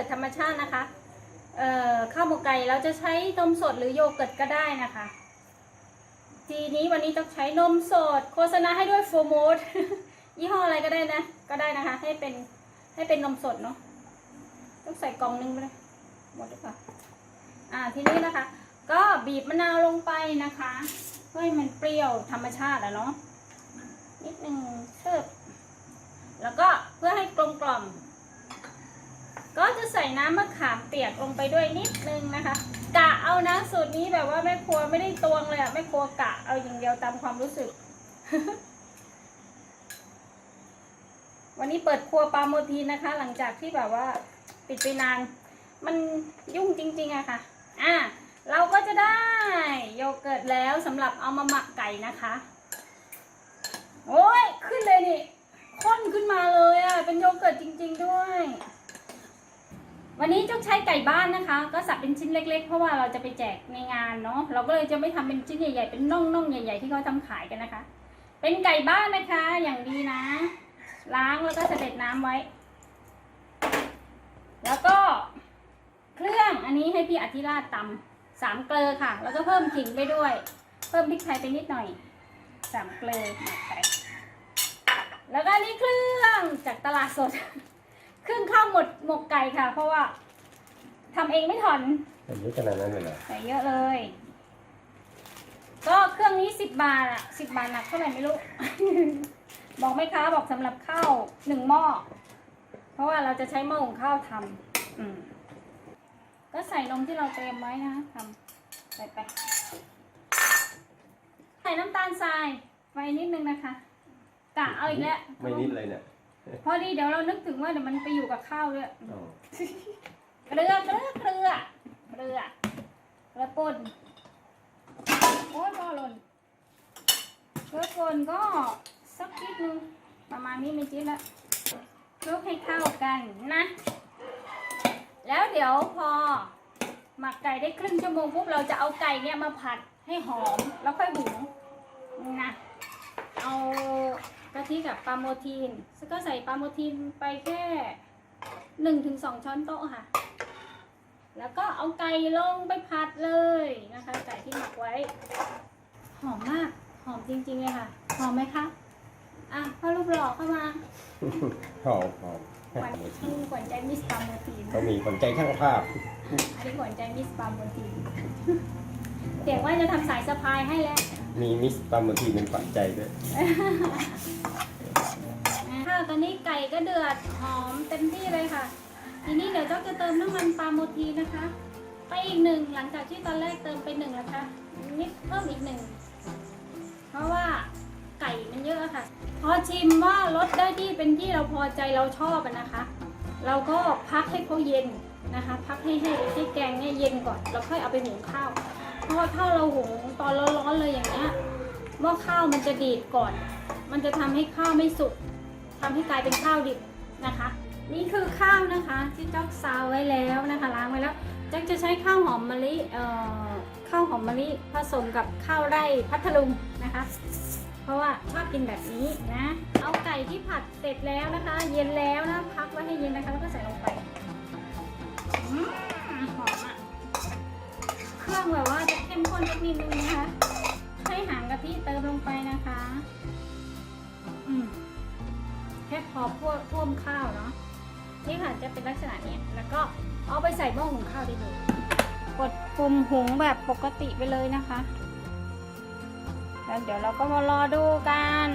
กิร์ตธรรมชาตินะคะเอ่อข้าวหมกไก่เราจะใช้นมสดหรือโยเกิร์ตก็ได้นะคะ ทีนี้วันนี้ต้องใช้นมสด โฆษณาให้ด้วยโฟโมดยี่ห้ออะไรก็ได้นะ ก็ได้นะคะ ให้เป็นให้เป็นนมสดเนาะต้องใส่กล่องนึงไปเลยหมดหรือเปล่าอ่าทีนี้นะคะ ก็บีบมะนาวลงไปนะคะเพื่อให้มันเปรี้ยวธรรมชาติอะเนาะนิดนึงเชิบแล้วก็เพื่อให้กลมกล่อม ใส่น้ำมะขามเปียกลงไปด้วยนิดนึงนะคะ กะเอานะสูตรนี้แบบว่าแม่ครัวไม่ได้ตวงเลยอะแม่ครัวกะเอาอย่างเดียวตามความรู้สึก วันนี้เปิดครัวปลาโมทีนะคะ หลังจากที่แบบว่าปิดไปนาน มันยุ่งจริงๆอะค่ะ อะเราก็จะได้โยเกิร์ตแล้วสำหรับเอามาหมักไก่นะคะ โอ้ยขึ้นเลยนี่ข้นขึ้นมาเลยอะเป็นโยเกิร์ตจริง ๆด้วย วันนี้ต้องใช้ไก่บ้านนะคะ ก็สับเป็นชิ้นเล็ก ๆ เพราะว่าเราจะไปแจกในงานเนาะเราก็เลยจะไม่ทำเป็นชิ้นใหญ่ๆเป็นน่องๆใหญ่ ๆ ที่เขาทำขายกันนะคะ เป็นไก่บ้านนะคะอย่างดีนะ ล้างแล้วก็เสด็จน้ำไว้ แล้วก็เครื่องอันนี้ให้พี่อธิราชตำสามเกลือค่ะ แล้วก็เพิ่มขิงไปด้วย เพิ่มพริกไทยไปนิดหน่อยสามเกลือไปแล้วก็นี่เครื่องจากตลาดสด ครื่องข้าวหมดหมกไก่ค่ะ เพราะว่าทำเองไม่ถอนอันนี้ขนาดนั้นเลยเหรอใส่เยอะเลย ก็เครื่องนี้สิบบาทอะสิบบาทหนักเท่าไหร่ไม่รู้ บอกไหมคะบอกสำหรับข้าวหนึ่งหม้อ เพราะว่าเราจะใช้หม้อหุงข้าวทำอืม ก็ใส่นมที่เราเตรียมไว้นะทำใส่ไป ใส่น้ำตาลทรายไว้นิดนึงนะคะกะเอาอีกแล้ว ไม่นิดเลยเนี่ย พอดีเดี๋ยวเรานึกถึงว่าเดี๋ยวมันไปอยู่กับข้าวด้วยอ๋อเกลือเกลือเกลือเกลือเกลือป่นโอ้ยพอหล่นเกลือป่นก็สักนิดนึงประมาณนี้ไม่จี๊ดละคลุกให้เข้ากันนะ แล้วเดี๋ยวพอหมักไก่ได้ครึ่งชั่วโมงปุ๊บเราจะเอาไก่เนี่ยมาผัดให้หอมแล้วค่อยหุงนะเอา กะทิกับปลาโมทีนแล้วก็ใส่ปลาโมทีนไปแค่หนึ่งถึงสองช้อนโต๊ะค่ะ แล้วก็เอาไก่ลงไปผัดเลยนะคะ ไก่ที่หมักไว้ หอมมาก หอมจริงๆเลยค่ะ หอมไหมคะ อะพ่อรูปหล่อเข้ามาหอมหอมขวัญขวัญใจมิสปาโมทีนเขามีคนใจช่างภาพ อันนี้ขวัญใจมิสปาโมทีนเดี๋ยวว่าจะทำสายสะพายให้แล้ว มีมิสปาโมทีเป็นขวัญใจด้วยค่ะ ตอนนี้ไก่ก็เดือดหอมเต็มที่เลยค่ะ ทีนี้เดี๋ยวเจ้าจะเติมน้ำมันปลาโมทีนะคะ ไปอีกหนึ่งหลังจากที่ตอนแรกเติมไปหนึ่งแล้วค่ะนิดเพิ่มอีกหนึ่งเพราะว่าไก่มันเยอะค่ะ พอชิมว่ารสได้ที่เป็นที่เราพอใจเราชอบนะคะ เราก็พักให้เขาเย็นนะคะ พักให้ให้ให้แกงเนี่ยเย็นก่อนแล้วค่อยเอาไปหุงข้าว เพราะว่าถ้าเราหุงตอนร้อนๆเลยอย่างเงี้ยหม้อข้าวมันจะดีดก่อน มันจะทำให้ข้าวไม่สุก ทำให้กลายเป็นข้าวดิบนะคะ นี่คือข้าวนะคะที่จ๊อกซาวไว้แล้วนะคะล้างไว้แล้วจ๊อกจะใช้ข้าวหอมมะลิเอ่อข้าวหอมมะลิผสมกับข้าวไร่พัทลุงนะคะ เพราะว่าชอบกินแบบนี้นะเอาไก่ที่ผัดเสร็จแล้วนะคะ เย็นแล้วนะพักไว้ให้เย็นนะคะแล้วก็ใส่ลงไปหอมอะเครื่องแบบว่าจะเข้มข้นนิดนึงนะคะให้หางกะทิเติมลงไปนะคะ แค่พอพ่วท่วมข้าวเนาะนี่ค่ะจะเป็นลักษณะเนี้ยแล้วก็เอาไปใส่หม้อหุงข้าวได้เลยกดปุ่มหุงแบบปกติไปเลยนะคะแล้วเดี๋ยวเราก็มารอดูกัน